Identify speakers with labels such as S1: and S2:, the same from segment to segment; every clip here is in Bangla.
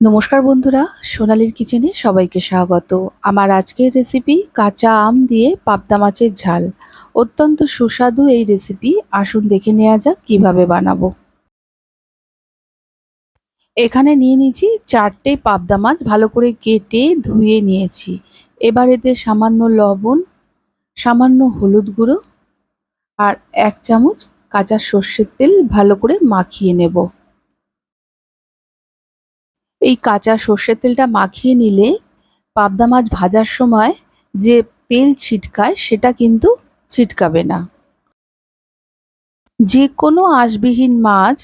S1: নমস্কার বন্ধুরা, সোনালির কিচেনে সবাইকে স্বাগত। আমার আজকের রেসিপি কাঁচা আম দিয়ে পাবদা মাছের ঝাল। অত্যন্ত সুস্বাদু এই রেসিপি আসুন দেখে নেওয়া যাক কীভাবে বানাবো। এখানে নিয়ে নিয়েছি চারটে পাবদা মাছ ভালো করে কেটে ধুয়ে নিয়েছি। এবার এতে সামান্য লবণ, সামান্য হলুদ গুঁড়ো আর এক চামচ কাঁচা সর্ষের তেল ভালো করে মাখিয়ে নেব। এই কাঁচা সর্ষের তেলটা মাখিয়ে নিলে পাবদা মাছ ভাজার সময় যে তেল ছিটকায় সেটা কিন্তু ছিটকাবে না। যে কোনো আঁশবিহীন মাছ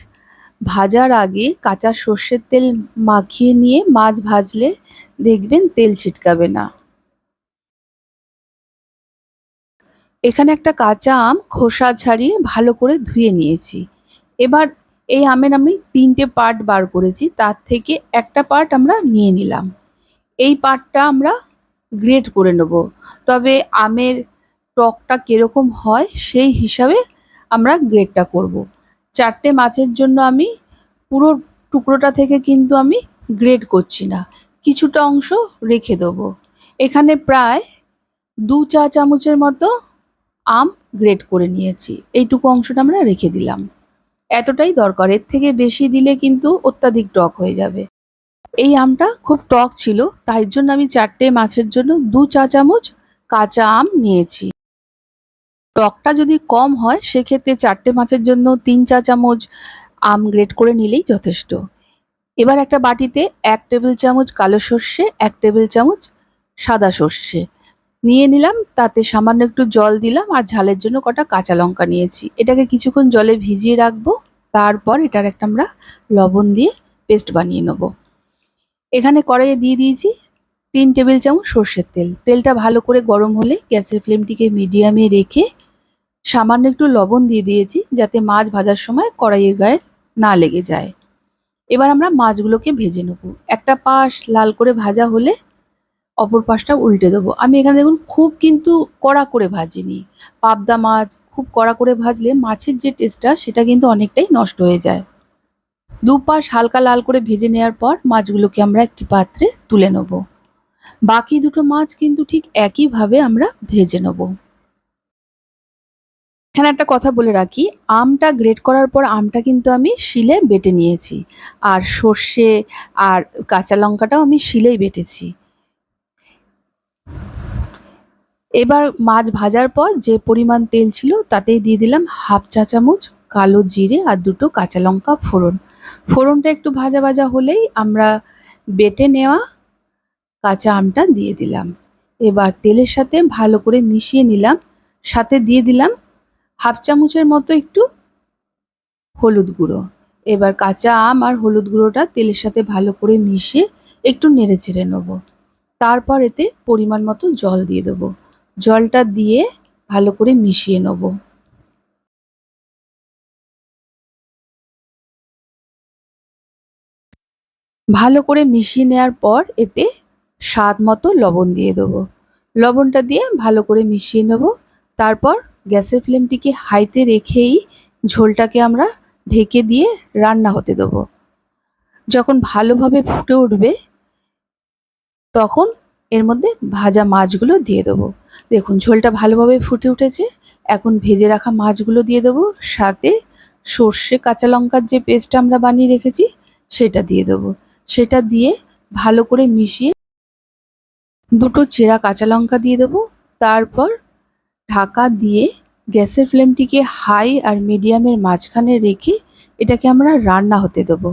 S1: ভাজার আগে কাঁচা সর্ষের তেল মাখিয়ে নিয়ে মাছ ভাজলে দেখবেন তেল ছিটকাবে না। এখানে একটা কাঁচা আম খোসা ছাড়িয়ে ভালো করে ধুয়ে নিয়েছি। এবার এই আমের আমি তিনটে পার্ট বার করেছি, তার থেকে একটা পার্ট আমরা নিয়ে নিলাম। এই পার্টটা আমরা গ্রেট করে নেব। তবে আমের টকটা কীরকম হয় সেই হিসাবে আমরা গ্রেডটা করব। চারটে মাছের জন্য আমি পুরো টুকরোটা থেকে কিন্তু আমি গ্রেড করছি না। কিছুটা অংশ রেখে দেবো। এখানে প্রায় দু চা চামচের মতো আম গ্রেড করে নিয়েছি। এইটুকু অংশটা আমরা রেখে দিলাম। এতটাই দরকার। এর থেকে বেশি দিলে কিন্তু অত্যাধিক টক হয়ে যাবে। এই আমটা খুব টক ছিল, তাই জন্য আমি চারটে মাছের জন্য দু চা চামচ কাঁচা আম নিয়েছি। টকটা যদি কম হয়, সেক্ষেত্রে চারটে মাছের জন্য তিন চা চামচ আম গ্রেট করে নিলেই যথেষ্ট। এবার একটা বাটিতে এক টেবিল চামচ কালো সর্ষে, এক টেবিল চামচ সাদা সর্ষে। নিয়ে নিলাম, তাতে সামান্য একটু জল দিলাম আর ঝালের জন্য কটা কাঁচা লঙ্কা নিয়েছি। এটাকে কিছুক্ষণ জলে ভিজিয়ে রাখব, তারপর এটার একটা আমরা লবণ দিয়ে পেস্ট বানিয়ে নেব। এখানে কড়াইয়ে দিয়ে দিয়েছি তিন টেবিল চামচ সর্ষের তেল। তেলটা ভালো করে গরম হলে গ্যাসের ফ্লেমটিকে মিডিয়ামে রেখে সামান্য একটু লবণ দিয়ে দিয়েছি, যাতে মাছ ভাজার সময় কড়াইয়ের গায়ে না লেগে যায়। এবার আমরা মাছগুলোকে ভেজে নেব। একটা পাশ লাল করে ভাজা হলে অপর পাশটা উল্টে দেবো। আমি এখানে দেখুন খুব কিন্তু কড়া করে ভাজিনি। পাবদা মাছ খুব কড়া করে ভাজলে মাছের যে টেস্টটা সেটা কিন্তু অনেকটাই নষ্ট হয়ে যায়। দু পাশ হালকা লাল করে ভেজে নেওয়ার পর মাছগুলোকে আমরা একটি পাত্রে তুলে নেব। বাকি দুটো মাছ কিন্তু ঠিক একইভাবে আমরা ভেজে নেব। এখানে একটা কথা বলে রাখি, আমটা গ্রেট করার পর আমটা কিন্তু আমি শিলে বেটে নিয়েছি। আর সর্ষে আর কাঁচা লঙ্কাটাও আমি শিলেই বেটেছি। এবার মাছ ভাজার পর যে পরিমাণ তেল ছিল তাতেই দিয়ে দিলাম হাফ চা চামচ কালো জিরে আর দুটো কাঁচা লঙ্কা ফোড়ন। ফোড়নটা একটু ভাজা ভাজা হলেই আমরা বেটে নেওয়া কাঁচা আমটা দিয়ে দিলাম। এবার তেলের সাথে ভালো করে মিশিয়ে নিলাম। সাথে দিয়ে দিলাম হাফ চামচের মতো একটু হলুদ গুঁড়ো। এবার কাঁচা আম আর হলুদ গুঁড়োটা তেলের সাথে ভালো করে মিশিয়ে একটু নেড়ে ছেড়ে নেব। তারপর এতে পরিমাণ মতো জল দিয়ে দেবো। জলটা দিয়ে ভালো করে মিশিয়ে নেব। ভালো করে মিশিয়ে নেওয়ার পর এতে স্বাদ মতো লবণ দিয়ে দেবো। লবণটা দিয়ে ভালো করে মিশিয়ে নেব। তারপর গ্যাসের ফ্লেমটিকে হাইতে রেখেই ঝোলটাকে আমরা ঢেকে দিয়ে রান্না হতে দেবো। যখন ভালোভাবে ফুটে উঠবে, তখন এর মধ্যে ভাজা মাছগুলো দিয়ে দেবো। দেখুন, ঝোলটা ভালোভাবে ফুটে উঠেছে। এখন ভেজে রাখা মাছগুলো দিয়ে দেবো। সাথে সর্ষে কাঁচা লঙ্কার যে পেস্টটা আমরা বানিয়ে রেখেছি, সেটা দিয়ে দেবো। সেটা দিয়ে ভালো করে মিশিয়ে দুটো চেরা কাঁচা লঙ্কা দিয়ে দেবো। তারপর ঢাকা দিয়ে গ্যাসের ফ্লেমটিকে হাই আর মিডিয়ামের মাঝখানে রেখে এটাকে আমরা রান্না হতে দেবো।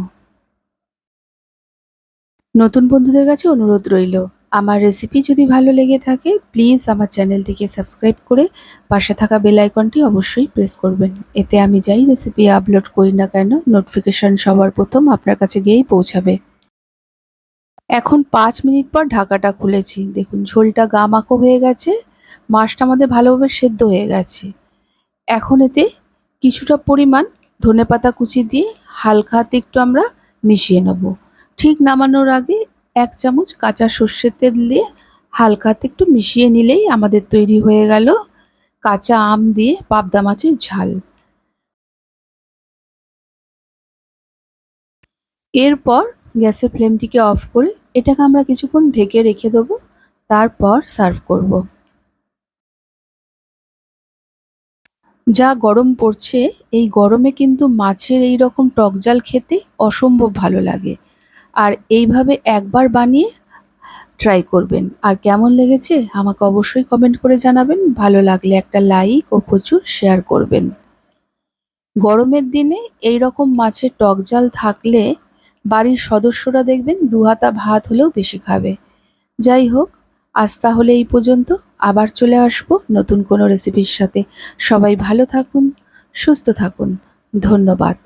S1: নতুন বন্ধুদের কাছে অনুরোধ রইল। আমার রেসিপি যদি ভালো লেগে থাকে প্লিজ আমার চ্যানেলটিকে সাবস্ক্রাইব করে পাশে থাকা বেল আইকনটি অবশ্যই প্রেস করবেন। এতে আমি যাই রেসিপি আপলোড করি না কেন নোটিফিকেশন সবার প্রথম আপনার কাছে গিয়েই পৌঁছাবে। এখন পাঁচ মিনিট পর ঢাকাটা খুলেছি। দেখুন, ঝোলটা গামাকো হয়ে গেছে, মাছটা আমাদের ভালোভাবে সেদ্ধ হয়ে গেছে। এখন এতে কিছুটা পরিমাণ ধনেপাতা কুচি দিয়ে হালকা হাতে একটু আমরা মিশিয়ে নেব। ঠিক নামানোর আগে এক চামচ কাঁচা সর্ষের তেল দিয়ে হালকাতে একটু মিশিয়ে নিলেই আমাদের তৈরি হয়ে গেল কাঁচা আম দিয়ে পাবদা মাছের ঝাল। এরপর গ্যাসের ফ্লেমটিকে অফ করে এটাকে আমরা কিছুক্ষণ ঢেকে রেখে দেবো, তারপর সার্ভ করব। যা গরম পড়ছে, এই গরমে কিন্তু মাছের এই রকম টক জাল খেতে অসম্ভব ভালো লাগে। আর এইভাবে একবার বানিয়ে ট্রাই করবেন। আর কেমন লেগেছে আমাকে অবশ্যই কমেন্ট করে জানাবেন। ভালো লাগলে একটা লাইক ও প্রচুর শেয়ার করবেন। গরমের দিনে এই রকম মাছের টক জাল থাকলে বাড়ির সদস্যরা দেখবেন দু হাতা ভাত হলেও বেশি খাবে। যাই হোক, আজ তাহলে এই পর্যন্ত। আবার চলে আসব নতুন কোনো রেসিপির সাথে। সবাই ভালো থাকুন, সুস্থ থাকুন। ধন্যবাদ।